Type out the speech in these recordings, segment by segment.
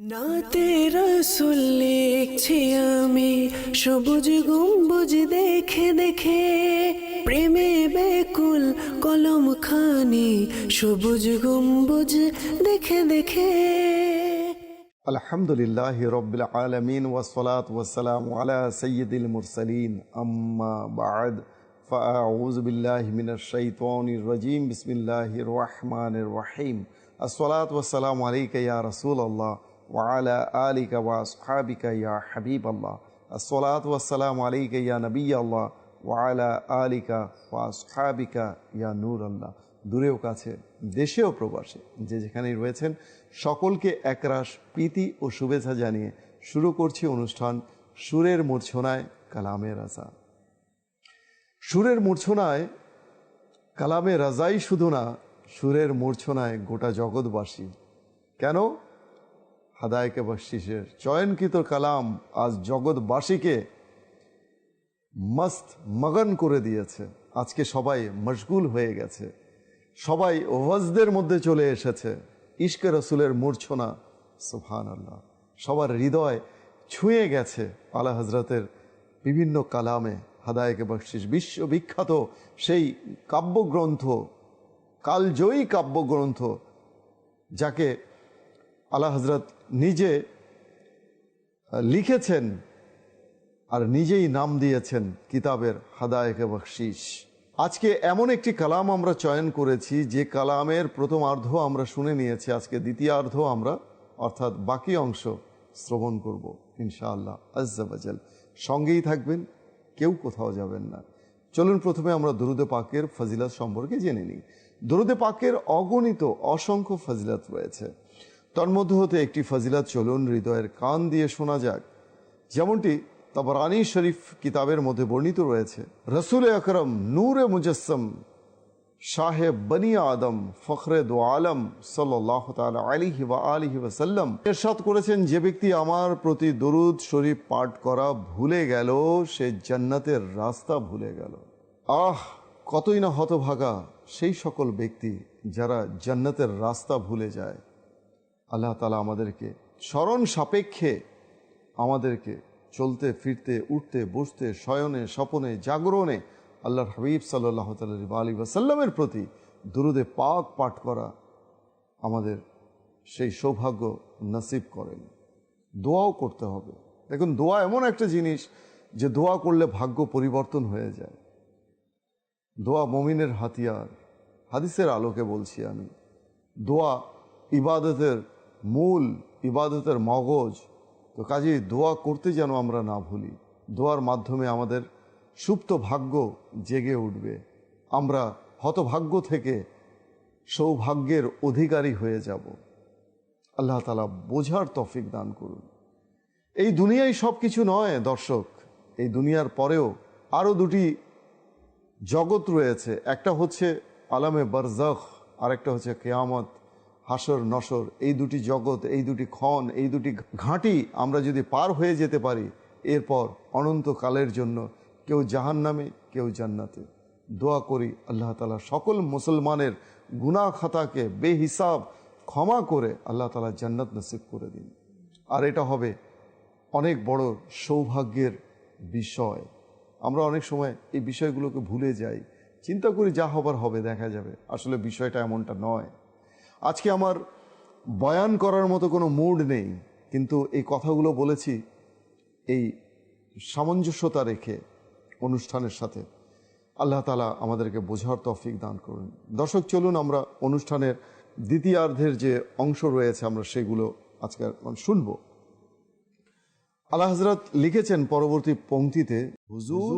নাতে রসুল লিখছি আমি সবুজ গম্বুজ দেখে দেখে প্রেমে বেকুল কলম খানি সবুজ গম্বুজ দেখে দেখে الحمد لله رب العالمين والصلاة والسلام على سيد المرسلين أما بعد فأعوذ بالله من الشيطان الرجيم بسم الله الرحمن الرحيم الصلاة والسلام عليك يا رسول الله ওয়ালা আলিকা ওয়া সাহাবিকা ইয়া হাবিব আল্লাহ আসসালাত ওয়াসালাম আলিকা ইয়া নবী আল্লাহ ওয়ালা আলিকা ওয়া সাহাবিকা ইয়া নূর আল্লাহ দূরেও কাছে, দেশেও প্রবাসে যে যেখানেই রয়েছেন, সকলকে একরাশ প্রীতি ও শুভেচ্ছা জানিয়ে শুরু করছি অনুষ্ঠান সুরের মূর্ছনায় কালামের রাজা। সুরের মূর্ছনায় কালামের রাজাই শুধু না, সুরের মূর্ছনায় গোটা জগৎবাসী। কেন? হাদায়কে বশিসের চয়নকৃত কালাম আজ জগৎবাসীকে মস্ত মগন করে দিয়েছে। আজকে সবাই মশগুল হয়ে গেছে। সবাই ওয়াজদের মধ্যে চলে এসেছে। ইশকে রসুলের মূর্ছনা সুফান আল্লাহ সবার হৃদয় ছুঁয়ে গেছে আলা হজরতের বিভিন্ন কালামে হাদায়কে বকশিস বিশ্ববিখ্যাত সেই কাব্যগ্রন্থ, কালজয়ী কাব্যগ্রন্থ, যাকে আলা হজরত নিজে লিখেছেন আর নিজেই নাম দিয়েছেন কিতাবের হাদায়কে বকশিস আজকে এমন একটি কালাম আমরা চয়ন করেছি, যে কালামের প্রথম অর্ধ আমরা শুনে নিয়েছি, আজকে দ্বিতীয় অর্ধ আমরা, অর্থাৎ বাকি অংশ শ্রবণ করব, ইনশাআল্লাহ আজ্জাবাজাল সঙ্গেই থাকবেন, কেউ কোথাও যাবেন না। চলুন প্রথমে আমরা দরুদে পাকের ফজিলাত সম্পর্কে জেনে নিই। দরুদে পাকের অগণিত, অসংখ্য ফজিলাত রয়েছে। তন্মধ্য হতে একটি ফজিলাত চলুন হৃদয়ের কান দিয়ে শোনা যাক। যেমনটি তবরানি শরীফ কিতাবের মধ্যে বর্ণিত রয়েছে। রসুল আকরম নূরে মুজস্সম সাহেব বনি আদম ফখরে দো আলম সাল্লাহ আলিহি বা আলিহি ওয়াসাল্লাম এরশাদ করেছেন, যে ব্যক্তি আমার প্রতি দরুদ শরীফ পাঠ করা ভুলে গেল, সে জান্নাতের রাস্তা ভুলে গেল। আহ, কতই না হতভাগা সেই সকল ব্যক্তি যারা জান্নাতের রাস্তা ভুলে যায়। আল্লাহ তালা আমাদেরকে স্মরণ সাপেক্ষে আমাদেরকে চলতে, ফিরতে, উঠতে, বসতে, শয়নে, স্বপনে, জাগরণে আল্লাহর হাবিব সাল্লাহ আলী ওয়াসাল্লামের প্রতি দুরুদে পাক পাঠ করা আমাদের সেই সৌভাগ্য নসিব করেন। দোয়াও করতে হবে। দেখুন, দোয়া এমন একটা জিনিস যে দোয়া করলে ভাগ্য পরিবর্তন হয়ে যায়। দোয়া মমিনের হাতিয়ার। হাদিসের আলোকে বলছি আমি। দোয়া ইবাদতের মূল ইবাদতের মগজ। তো কাজেই দোয়া করতে যেন আমরা না ভুলি। দোয়ার মাধ্যমে আমাদের সুপ্ত ভাগ্য জেগে উঠবে। আমরা হতভাগ্য থেকে সৌভাগ্যের অধিকারী হয়ে যাব। আল্লাহ তালা বোঝার তফিক দান করুন। এই দুনিয়ায় সব কিছু নয়, দর্শক। এই দুনিয়ার পরেও আরও দুটি জগৎ রয়েছে। একটা হচ্ছে আলামে বারজাখ আরেকটা হচ্ছে কেয়ামত। হাসর, নসর, এই দুটি জগৎ, এই দুটি ক্ষণ, এই দুটি ঘাঁটি আমরা যদি পার হয়ে যেতে পারি, এরপর অনন্তকালের জন্য কেউ জাহান নামে কেউ জান্নাতে। দোয়া করি আল্লাহ তালা সকল মুসলমানের গুনা খাতাকে বেহিসাব ক্ষমা করে আল্লাহ তালা জান্নাত নসিব করে দিন। আর এটা হবে অনেক বড় সৌভাগ্যের বিষয়। আমরা অনেক সময় এই বিষয়গুলোকে ভুলে যাই। চিন্তা করি যা হবার হবে, দেখা যাবে। আসলে বিষয়টা এমনটা নয়। আজকে আমার বয়ান করার মতো কোনো মুড নেই কিন্তু এই কথাগুলো বলেছি এই সামঞ্জস্যতা রেখে অনুষ্ঠানের সাথে আল্লাহ তালা আমাদেরকে বোঝার তফিক দান করুন দর্শক চলুন আমরা অনুষ্ঠানের দ্বিতীয়ার্ধের যে অংশ রয়েছে আমরা সেগুলো আজকে শুনব আল্লাহ হজরত লিখেছেন পরবর্তী পংক্তিতে হুজুর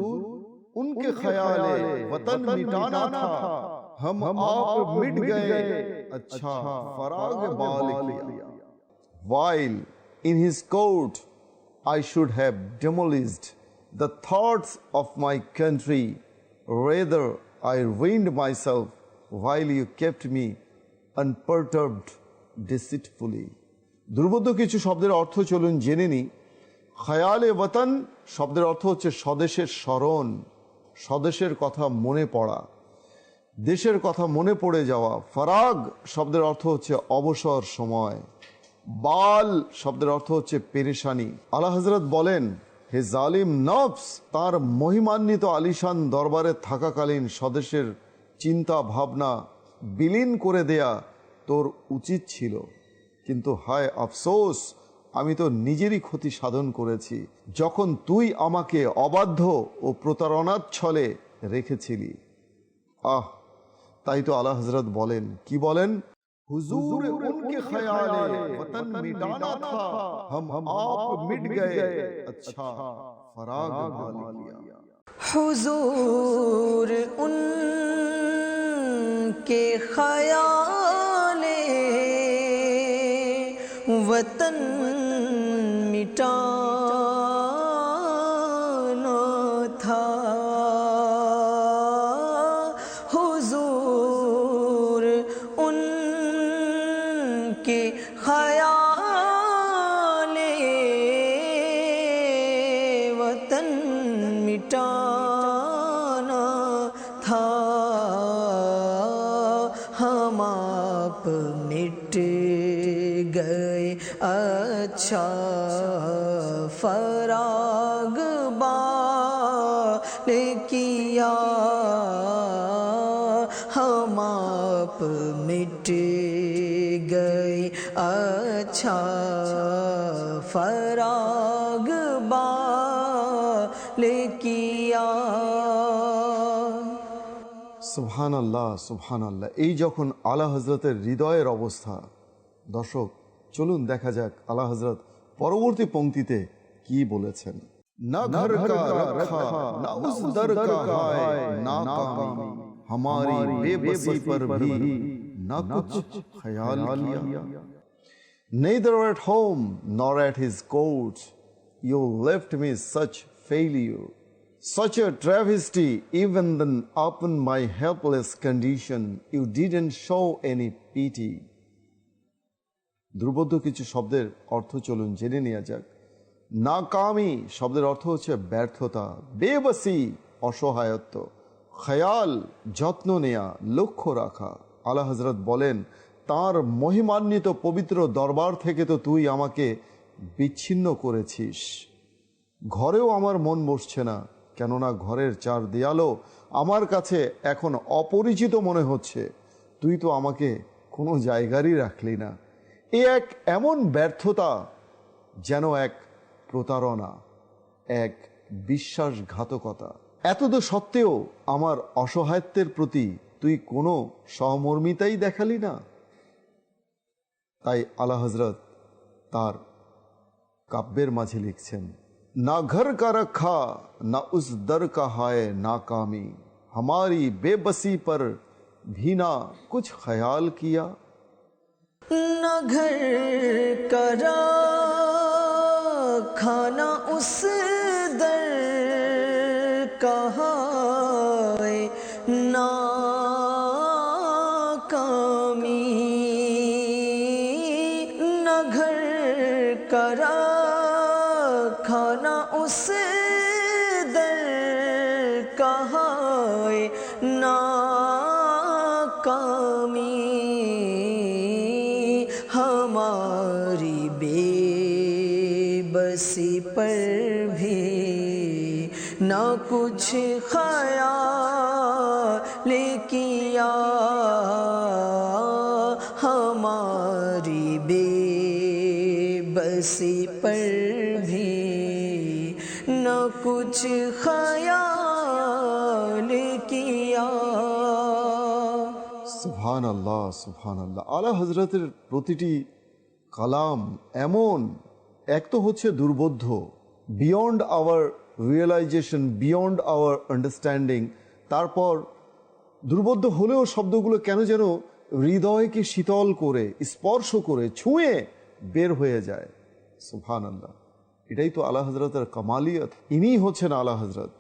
উনকে খয়ালে वतन मिटाना था हम आप मिट गए अच्छा फराग बाल किया while in his court I should have demolished the thoughts of my country rather I ruined myself while you kept me unperturbed deceitfully দুর্বোধ্য কিছু শব্দের অর্থ চলুন জেনে নিই খয়ালে ওয়াতান শব্দের অর্থ হচ্ছে স্বদেশের স্মরণ স্বদেশের কথা মনে পড়া দেশের কথা মনে পড়ে যাওয়া ফারাগ শব্দের অর্থ হচ্ছে অবসর সময়। বাল শব্দের অর্থ হচ্ছে পেরেশানি। আলা হজরত বলেন, হে জালিম নফস, তার মহিমান্বিত আলিশান দরবারে থাকাকালীন স্বদেশের চিন্তা ভাবনা বিলীন করে দেয়া তোর উচিত ছিল। কিন্তু হায় আফসোস, আমি তো নিজেরই ক্ষতি সাধন করেছি, যখন তুই আমাকে অবাধ্য ও প্রতারণার ছলে রেখেছিলি। আহ تائی تو আলা حضرت بولین کی بولین حضور ان کے خیالے وطن مٹانا تھا ہم آپ مٹ گئے اچھا فراغ پا لیا حضور ان کے خیالے وطن مٹانا کے خیال আল্লাহ আল্লাহ এই যখন আলা হজরতের হৃদয়ের অবস্থা। দর্শক চলুন দেখা যাক আলা হজরত পরবর্তী পংক্তিতে কি বলেছেন। Neither at home nor at his court you left me such failure, such a travesty, even then upon my helpless condition, you didn't show any pity. দুর্বোধ্য কিছু শব্দের অর্থ চলুন জেনে নেওয়া যাক। নাকামি শব্দের অর্থ হচ্ছে ব্যর্থতা বেবসি অসহায়ত্ব খেয়াল যত্ন নেয়া লক্ষ্য রাখা। আলা হজরত বলেন তার মহিমান্বিত পবিত্র দরবার থেকে তো তুই আমাকে বিচ্ছিন্ন করেছিস। ঘরেও আমার মন বসছে না, কেননা ঘরের চার দেয়ালও আমার কাছে এখন অপরিচিত মনে হচ্ছে। তুই তো আমাকে কোনো জায়গারই রাখলি না। এ এক এমন ব্যর্থতা যেন এক প্রতারণা, এক বিশ্বাসঘাতকতা। এতদ সত্ত্বেও আমার অসহায়ত্বের প্রতি তুই কোনো সহমর্মিতাই দেখালি না। তাই আলা হজরত তার কাব্যের মাঝে লিখছেন نہ گھر کا رکھا، نہ اس در کا ہائے ناکامی۔ ہماری بے بسی پر بھی نہ کچھ خیال کیا۔ نہ گھر کرا کھانا اس در کہا کھانا اس در کہاں ناکامی ہماری بے بسی پر بھی نہ کچھ خیال کیا ہماری بے بسی कुछ ख्याल किया সুবহান আল্লাহ সুবহান আল্লাহ আলা হজরতের প্রতিটি কালাম এমন এক তো হচ্ছে দুর্বোধ্য beyond our realisation beyond our understanding তারপর দুর্বোধ্য হলেও শব্দগুলো কেন যেন হৃদয়কে শীতল করে স্পর্শ করে ছুঁয়ে বের হয়ে যায় সুবহান আল্লাহ এটাই তো আলা হজরতের কামালিয়ত। ইনি হচ্ছেন আলা হজরত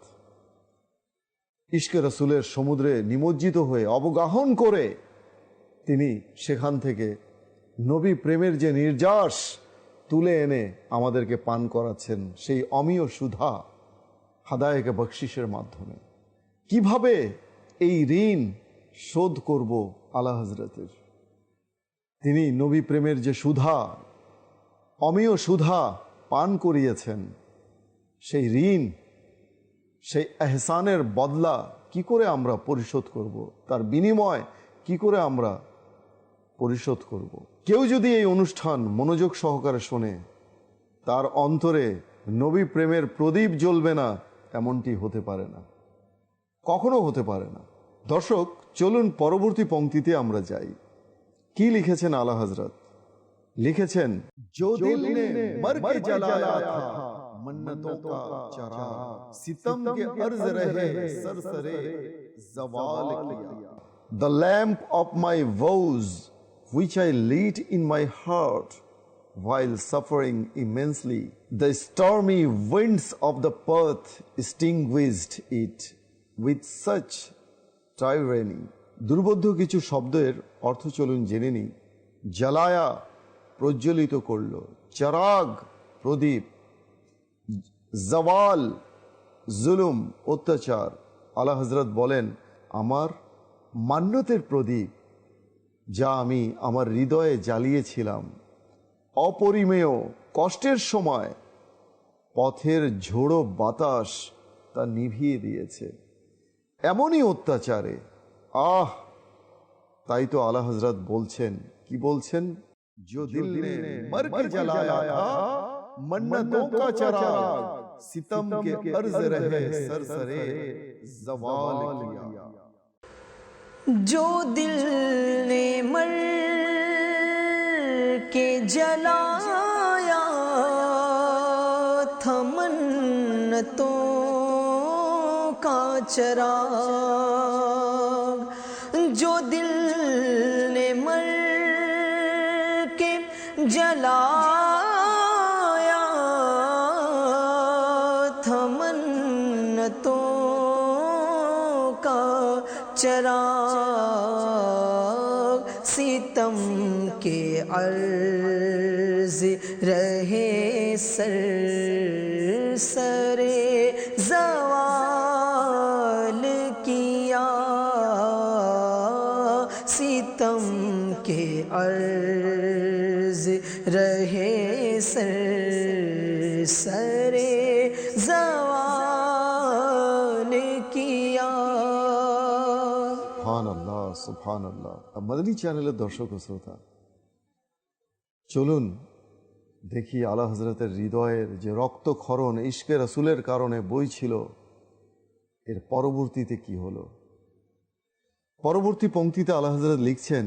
ইশকে রসুলের সমুদ্রে নিমজ্জিত হয়ে অবগাহন করে তিনি সেখান থেকে নবী প্রেমের যে নির্যাস তুলে এনে আমাদেরকে পান করাচ্ছেন, সেই অমীয় সুধা হাদায়কে বকশিসের মাধ্যমে। কীভাবে এই ঋণ শোধ করব আলা হজরতের তিনি নবী প্রেমের যে সুধা, অমেয় সুধা পান করিয়েছেন, সেই ঋণ, সেই এহসানের বদলা কি করে আমরা পরিশোধ করব? তার বিনিময় কি করে আমরা পরিশোধ করব? কেউ যদি এই অনুষ্ঠান মনোযোগ সহকারে শোনে, তার অন্তরে নবী প্রেমের প্রদীপ জ্বলবে না, এমনটি হতে পারে না। কখনো হতে পারে না। দর্শক, চলুন পরবর্তী পংক্তিতে আমরা যাই। কি লিখেছেন আলা হজরত লিখেছেন जो दिल ने मर के जलाया था मन्नतों का चरा सितम के अर्ज रहे सरसरे जवाल किया the lamp of my vows which I lit in my heart while suffering immensely the stormy winds of the path extinguished it with such tyranny দুর্বোধ্য কিছু শব্দের অর্থ চলুন জেনে নিই জ্বালায়া প্রজ্বলিত করল। চারাগ, প্রদীপ, জওয়াল, জুলুম, অত্যাচার। আলা হজরত বলেন, আমার মান্যতের প্রদীপ, যা আমি আমার হৃদয়ে জ্বালিয়েছিলাম, অপরিমেয় কষ্টের সময় পথের ঝোড়ো বাতাস তা নিভিয়ে দিয়েছে। এমনই অত্যাচারে, আহ! তাই তো আলা হজরত বলছেন। কি বলছেন? جو دل نے مر کے جلایا تھا منتوں کا چراغ ستم کے عرض رہے سرسرے زوال کیا۔ جو دل نے مر کے جلایا تھا منتوں کا چراغ جو دل अर्ज रहे सर सरे जवाल किया সুবহান আল্লাহ সুবহান আল্লাহ মাদানী চ্যানেলের দর্শক ও শ্রোতা চলুন দেখি আলা হজরতের হৃদয়ের যে রক্তক্ষরণ ইশকে রসুলের কারণে বইছিল এর পরবর্তীতে কি হলো পরবর্তী পংক্তিতে আলা হজরত লিখছেন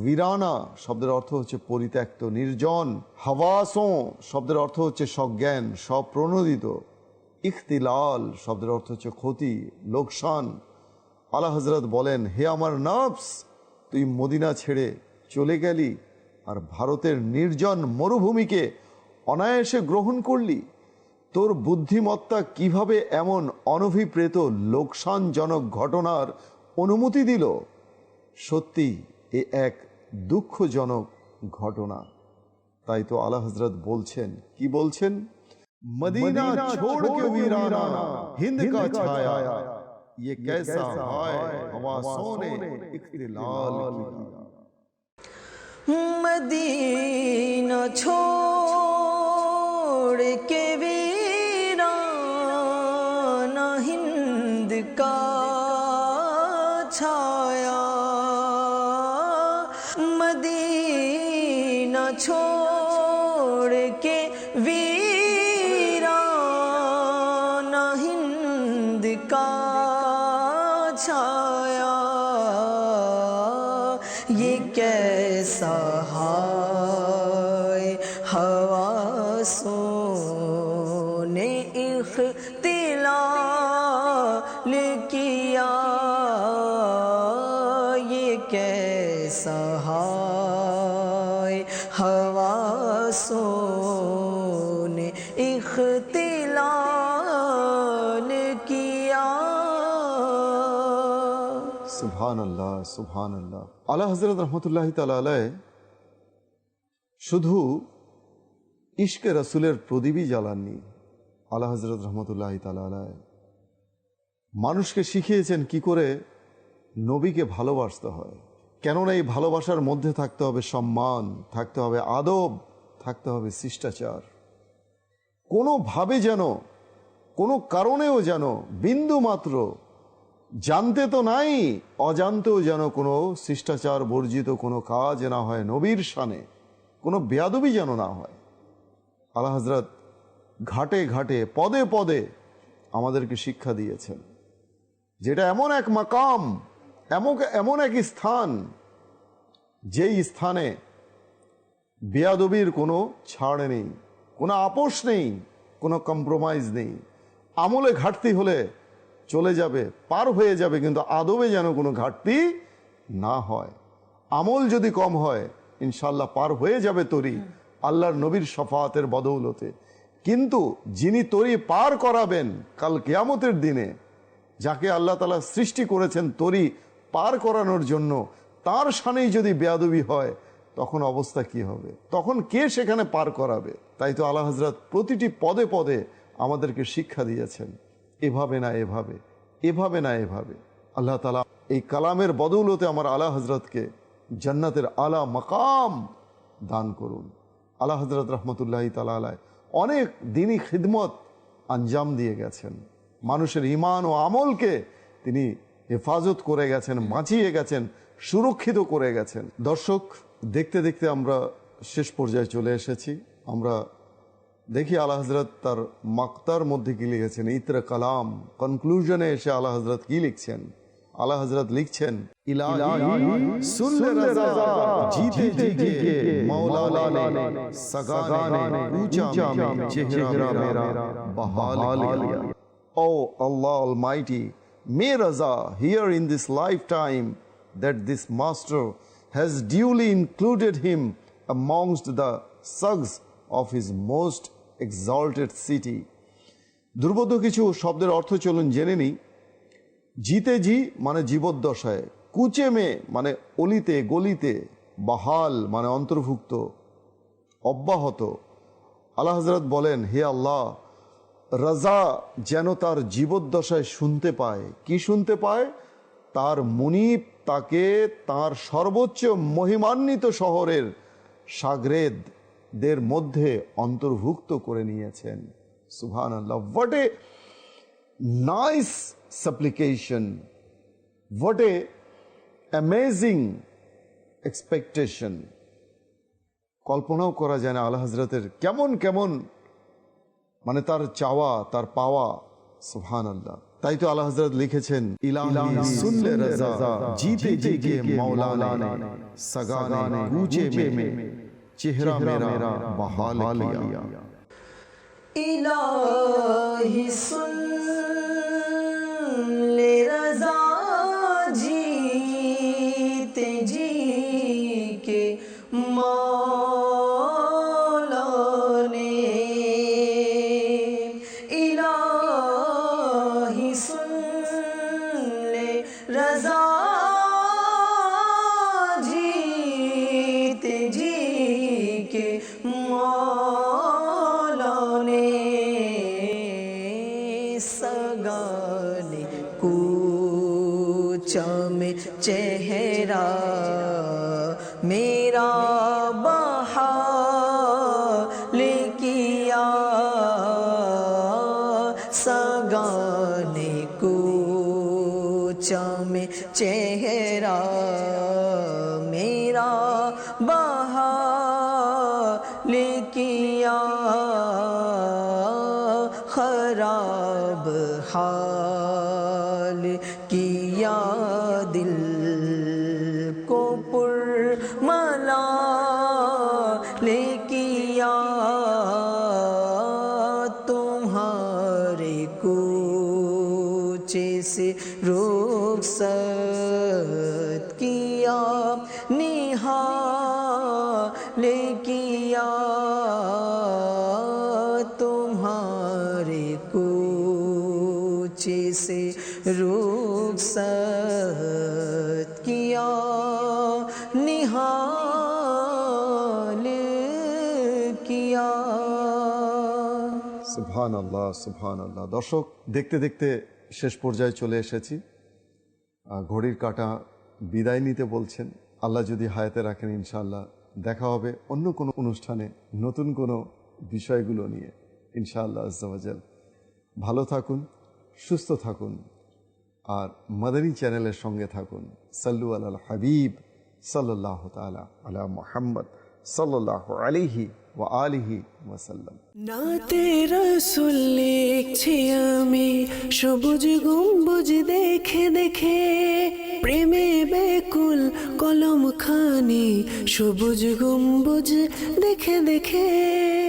ভিরানা শব্দের অর্থ হচ্ছে পরিত্যক্ত, নির্জন। হাওয়াসো শব্দের অর্থ হচ্ছে সজ্ঞান, স্বপ্রণোদিত। ইখতিলাল শব্দের অর্থ হচ্ছে ক্ষতি, লোকসান। আলা হজরত বলেন, হে আমার নফস, তুই মদিনা ছেড়ে চলে গেলি আর ভারতের নির্জন মরুভূমিকে অনায়াসে গ্রহণ করলি। তোর বুদ্ধিমত্তা কীভাবে এমন অনভিপ্রেত, লোকসানজনক ঘটনার অনুমতি দিল? সত্যি এ এক দুঃখজনক ঘটনা তাই তো আলা হজরত বলছেন কি বলছেন মদিনা مدینہ چھوڑ کے ویرانہ ہند کا چھوڑ کے وی पासों আল্লাহ সুবহান আল্লাহ আল্লাহ হজরত রহমতুল্লাহ তালায় শুধু ইশকে রসুলের প্রদীপই জ্বালাননি। আল্লাহ হজরত রহমতুল্লাহ তালায় মানুষকে শিখিয়েছেন কি করে নবীকে ভালোবাসতে হয়। কেননা এই ভালোবাসার মধ্যে থাকতে হবে সম্মান, থাকতে হবে আদব। থাকতে হবে শিষ্টাচার। কোনোভাবে যেন, কোনো কারণেও যেন, বিন্দু মাত্র জানতে তো নাই, অজান্তেও যেন কোনো শিষ্টাচার বর্জিত, কোনো কাজ না হয় নবীর শানে, কোনো বেয়াদবি যেন না হয়। আল্লাহ হজরত ঘাটে ঘাটে, পদে পদে আমাদেরকে শিক্ষা দিয়েছেন। যেটা এমন এক মাকাম, এমন এমন এক স্থান, যেই স্থানে বেয়াদবির কোনো ছাড় নেই, কোনো আপোষ নেই, কোনো কম্প্রোমাইজ নেই। আমলে ঘাটতি হলে চলে যাবে, পার হয়ে যাবে, কিন্তু আদবে যেন কোনো ঘাটতি না হয়। আমল যদি কম হয় ইনশাল্লাহ পার হয়ে যাবে তরি, আল্লাহর নবীর শফাতের বদৌলতে। কিন্তু যিনি তরি পার করাবেন কাল কেয়ামতের দিনে, যাকে আল্লাহ তালা সৃষ্টি করেছেন তরি পার করানোর জন্য, তার সানেই যদি বেয়াদবি হয় তখন অবস্থা কি হবে? তখন কে সেখানে পার করাবে? তাই তো আল্লাহ হজরত প্রতিটি পদে পদে আমাদেরকে শিক্ষা দিয়েছেন। এভাবে না এভাবে এভাবে না এভাবে। আল্লাহ তালা এই কালামের বদৌলতে আমার আলা হজরতকে জান্নাতের আলা মাকাম দান করুন। আলা হজরত রহমতুল্লাহ তালা আলায় অনেক দিনই খিদমত আঞ্জাম দিয়ে গেছেন। মানুষের ইমান ও আমলকে তিনি হেফাজত করে গেছেন, বাঁচিয়ে গেছেন, সুরক্ষিত করে গেছেন। দর্শক দেখতে দেখতে আমরা শেষ পর্যায়ে চলে এসেছি। আমরা দেখি আলা হজরত তার মাক্তার মধ্যে কী লিখেছেন? ইতরা কালাম। কনক্লুশনে এসে আলা হজরত কী লিখছেন? আলা হজরত লিখছেন ও Allah Almighty, may Raza here in lifetime that this master has duly included him amongst the sugs of his most exalted city. দুর্বোধ্য কিছু শব্দের অর্থ চলুন জেনে নিই। জিতে জি মানে জীবদ্দশায়, কুচে মে মানে অলিতে, গলিতে, বাহাল মানে অন্তর্ভুক্ত, অব্যাহত। আল্লাহ হজরত বলেন, হে আল্লাহ, রাজা যেন তার জীবদ্দশায় শুনতে পায়। কি শুনতে পায়? তার মুনিব তাকে তার সর্বোচ্চ মহিমান্বিত শহরের সাগরেদদের মধ্যে অন্তর্ভুক্ত করে নিয়েছেন। সুহান আল্লাহ what a nice supplication what a amazing expectation কল্পনাও করা যায় না আল্লাহ হজরতের কেমন কেমন মানে তার চাওয়া, তার পাওয়া সুহান আল্লাহ তাই তো আল্লাহ হজরত লিখেছেন ইলাহি সুনলে রাজা জিতে জিকে মাওলানা نے سگانے گوجے میں چہرہ میرا بحال الہی سن سگان کو میں چہرہ میرا نے کیا تمہارے کوچے سے روک سکتا সুবহান আল্লাহ সুবহান আল্লাহ দর্শক, দেখতে দেখতে শেষ পর্যায়ে চলে এসেছি। ঘড়ির কাঁটা বিদায় নিতে বলছেন। আল্লাহ যদি হায়াতে রাখেন, ইনশাআল্লাহ দেখা হবে অন্য কোনো অনুষ্ঠানে নতুন কোনো বিষয়গুলো নিয়ে, ইনশাআল্লাহ আজ্জাওয়াজাল ভালো থাকুন, সুস্থ থাকুন, আর মাদানী চ্যানেলের সঙ্গে থাকুন। সাল্লু আল হাবিব সাল্লাহ তালা আলা মোহাম্মদ সাল্লাহ আলিহি ওয়া আলিহি ওয়াসাল্লাম। নাতে রসুল লিখছি আমি, সবুজ গম্বুজ দেখে দেখে। প্রেমে বেকুল কলম খানি সবুজ গম্বুজ দেখে দেখে।